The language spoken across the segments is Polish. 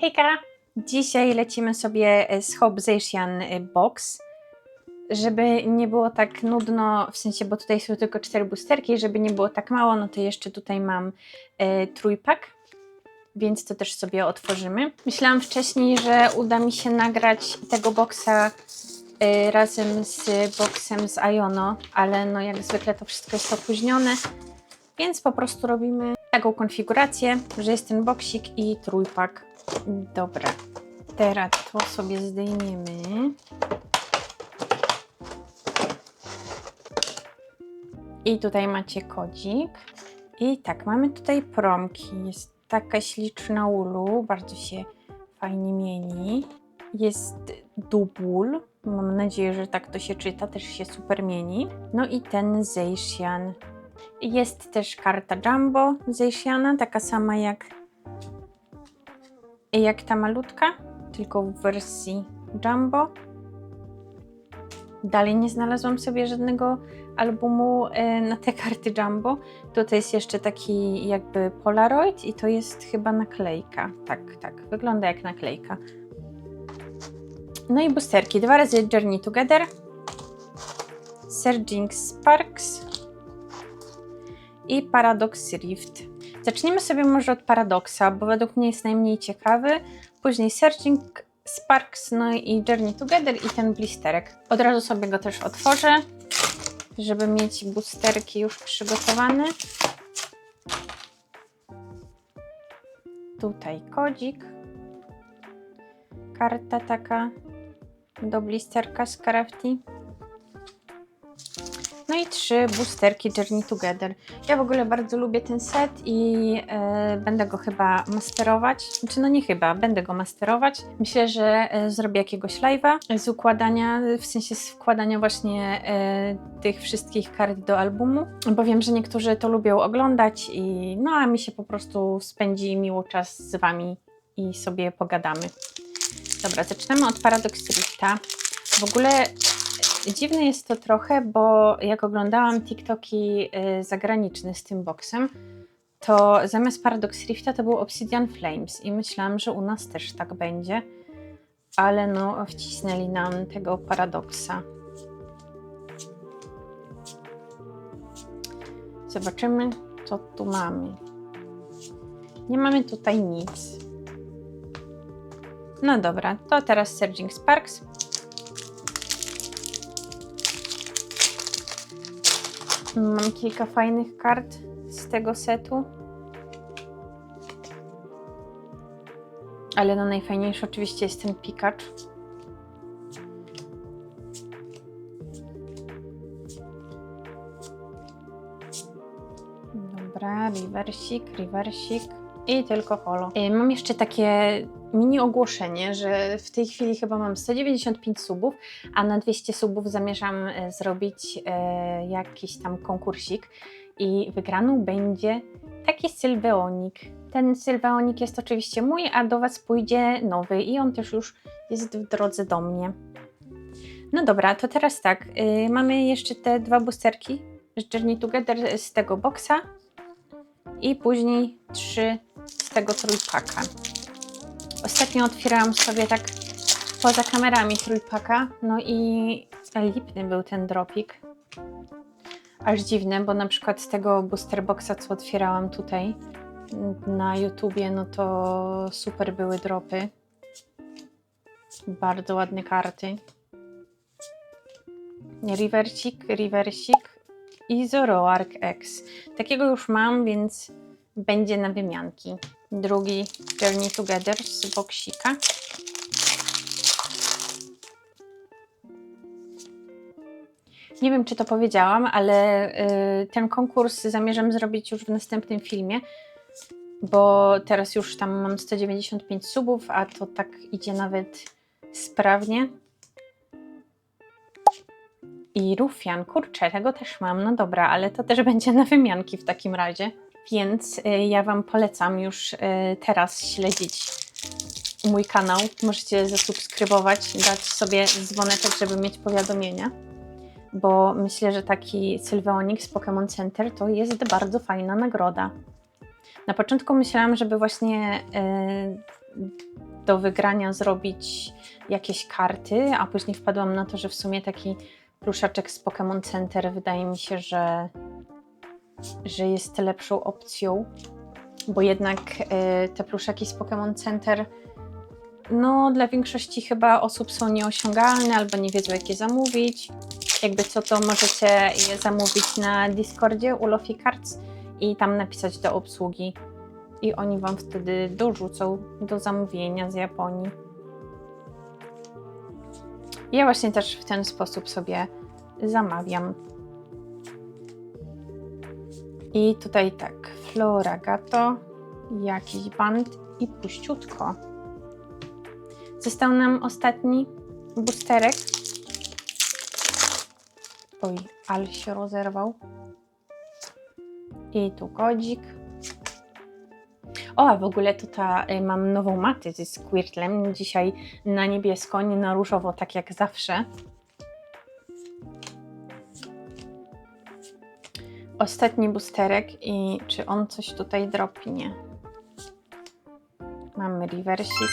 Hejka! Dzisiaj lecimy sobie e, z Hobzation Box. Żeby nie było tak nudno, w sensie, bo tutaj są tylko cztery boosterki, żeby nie było tak mało, no to jeszcze tutaj mam e, trójpak, więc to też sobie otworzymy. Myślałam wcześniej, że uda mi się nagrać tego boxa e, razem z boxem z Iono, ale no jak zwykle to wszystko jest opóźnione, więc po prostu robimy taką konfigurację, że jest ten boksik i trójpak. Dobra, teraz to sobie zdejmiemy. I tutaj macie kodzik. I tak, mamy tutaj promki. Jest taka śliczna ulu, bardzo się fajnie mieni. Jest dubul. Mam nadzieję, że tak to się czyta, też się super mieni. No i ten Zeishan. Jest też karta Jumbo Zeishana, taka sama jak, jak ta malutka, tylko w wersji Jumbo. Dalej nie znalazłam sobie żadnego albumu e, na te karty Jumbo. Tutaj jest jeszcze taki jakby Polaroid i to jest chyba naklejka. Tak, tak, wygląda jak naklejka. No i boosterki. Dwa razy Journey Together. Surging Sparks i Paradox Rift. Zaczniemy sobie może od Paradoxa, bo według mnie jest najmniej ciekawy. Później Searching Sparks, no i Journey Together i ten blisterek. Od razu sobie go też otworzę, żeby mieć boosterki już przygotowane. Tutaj kodzik. Karta taka do blisterka z Crafty. No i trzy boosterki Journey Together. Ja w ogóle bardzo lubię ten set i e, będę go chyba masterować. Znaczy, no nie chyba, będę go masterować. Myślę, że e, zrobię jakiegoś live'a z układania, w sensie z wkładania właśnie e, tych wszystkich kart do albumu, bo wiem, że niektórzy to lubią oglądać i no a mi się po prostu spędzi miło czas z Wami i sobie pogadamy. Dobra, zaczynamy od Paradox Rifta. W ogóle Dziwne jest to trochę, bo jak oglądałam TikToki y, zagraniczne z tym boksem, to zamiast Paradox Rifta to był Obsidian Flames i myślałam, że u nas też tak będzie, ale no wcisnęli nam tego paradoksa. Zobaczymy, co tu mamy. Nie mamy tutaj nic. No dobra, to teraz Surging Sparks. Mam kilka fajnych kart z tego setu. Ale no najfajniejszy oczywiście jest ten Pikachu. Dobra, reversik, reversik i tylko holo. Y, Mam jeszcze takie mini ogłoszenie, że w tej chwili chyba mam 195 subów, a na 200 subów zamierzam e, zrobić e, jakiś tam konkursik i wygraną będzie taki sylweonik. Ten sylweonik jest oczywiście mój, a do Was pójdzie nowy i on też już jest w drodze do mnie. No dobra, to teraz tak, y, mamy jeszcze te dwa boosterki z Journey Together z tego boxa i później trzy z tego trójpaka. Ostatnio otwierałam sobie tak poza kamerami trójpaka, no i lipny był ten dropik. Aż dziwne, bo na przykład z tego booster boxa, co otwierałam tutaj na YouTubie, no to super były dropy. Bardzo ładne karty. Reversik, reversik i Zoroark X. Takiego już mam, więc będzie na wymianki. Drugi Journey Together z boksika. Nie wiem, czy to powiedziałam, ale y, ten konkurs zamierzam zrobić już w następnym filmie, bo teraz już tam mam 195 subów, a to tak idzie nawet sprawnie. I Rufian, kurczę, tego też mam. No dobra, ale to też będzie na wymianki w takim razie. Więc y, ja Wam polecam już y, teraz śledzić mój kanał. Możecie zasubskrybować, dać sobie dzwoneczek, żeby mieć powiadomienia. Bo myślę, że taki Sylveonix z Pokémon Center to jest bardzo fajna nagroda. Na początku myślałam, żeby właśnie y, do wygrania zrobić jakieś karty, a później wpadłam na to, że w sumie taki pluszaczek z Pokémon Center wydaje mi się, że, że jest lepszą opcją, bo jednak y, te pluszaki z Pokémon Center no dla większości chyba osób są nieosiągalne albo nie wiedzą jak je zamówić. Jakby co to możecie je zamówić na Discordzie u Lofi Cards i tam napisać do obsługi i oni Wam wtedy dorzucą do zamówienia z Japonii. Ja właśnie też w ten sposób sobie zamawiam. I tutaj tak, Flora Gato, jakiś band i puściutko. Został nam ostatni boosterek. Oj, ale się rozerwał. I tu kodzik. O, a w ogóle tutaj mam nową matę ze Squirtlem. Dzisiaj na niebiesko, nie na różowo, tak jak zawsze. Ostatni boosterek i czy on coś tutaj dropi? Nie. Mamy reversik.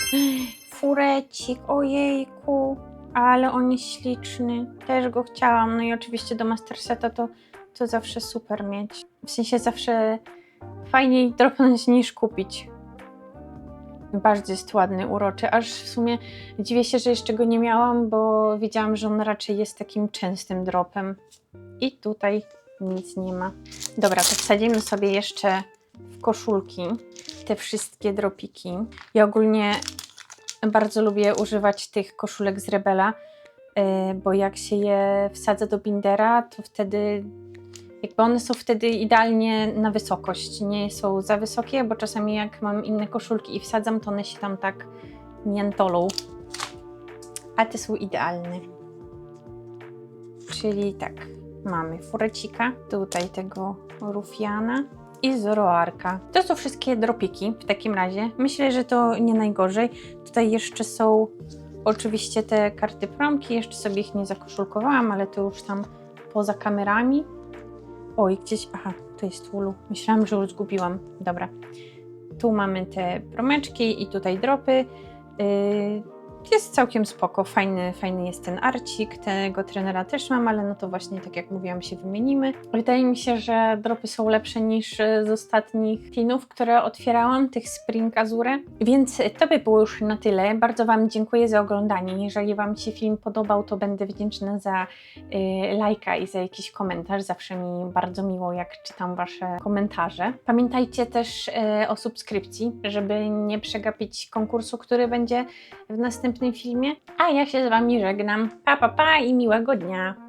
Furecik, ojejku, ale on jest śliczny. Też go chciałam. No i oczywiście do Masterseta to, to zawsze super mieć. W sensie zawsze fajniej dropnąć niż kupić. Bardzo jest ładny, uroczy. Aż w sumie dziwię się, że jeszcze go nie miałam, bo wiedziałam, że on raczej jest takim częstym dropem. I tutaj nic nie ma. Dobra, to wsadzimy sobie jeszcze w koszulki te wszystkie dropiki. Ja ogólnie bardzo lubię używać tych koszulek z Rebela, yy, bo jak się je wsadza do bindera, to wtedy jakby one są wtedy idealnie na wysokość. Nie są za wysokie, bo czasami jak mam inne koszulki i wsadzam, to one się tam tak miętolą. A te są idealne. Czyli tak, mamy furecika, tutaj tego rufiana i zoroarka. To są wszystkie dropiki w takim razie. Myślę, że to nie najgorzej. Tutaj jeszcze są oczywiście te karty promki, jeszcze sobie ich nie zakoszulkowałam, ale to już tam poza kamerami. Oj, gdzieś, aha, to jest Ulu. Myślałam, że już zgubiłam. Dobra. Tu mamy te promeczki i tutaj dropy. Yy, jest całkiem spoko, fajny, fajny jest ten arcik, tego trenera też mam, ale no to właśnie tak jak mówiłam się wymienimy. Wydaje mi się, że dropy są lepsze niż z ostatnich tinów, które otwierałam, tych Spring Azure. Więc to by było już na tyle. Bardzo Wam dziękuję za oglądanie. Jeżeli Wam się film podobał, to będę wdzięczna za y, lajka i za jakiś komentarz. Zawsze mi bardzo miło, jak czytam Wasze komentarze. Pamiętajcie też y, o subskrypcji, żeby nie przegapić konkursu, który będzie w następnym filmie. A ja się z Wami żegnam. Pa, pa, pa i miłego dnia.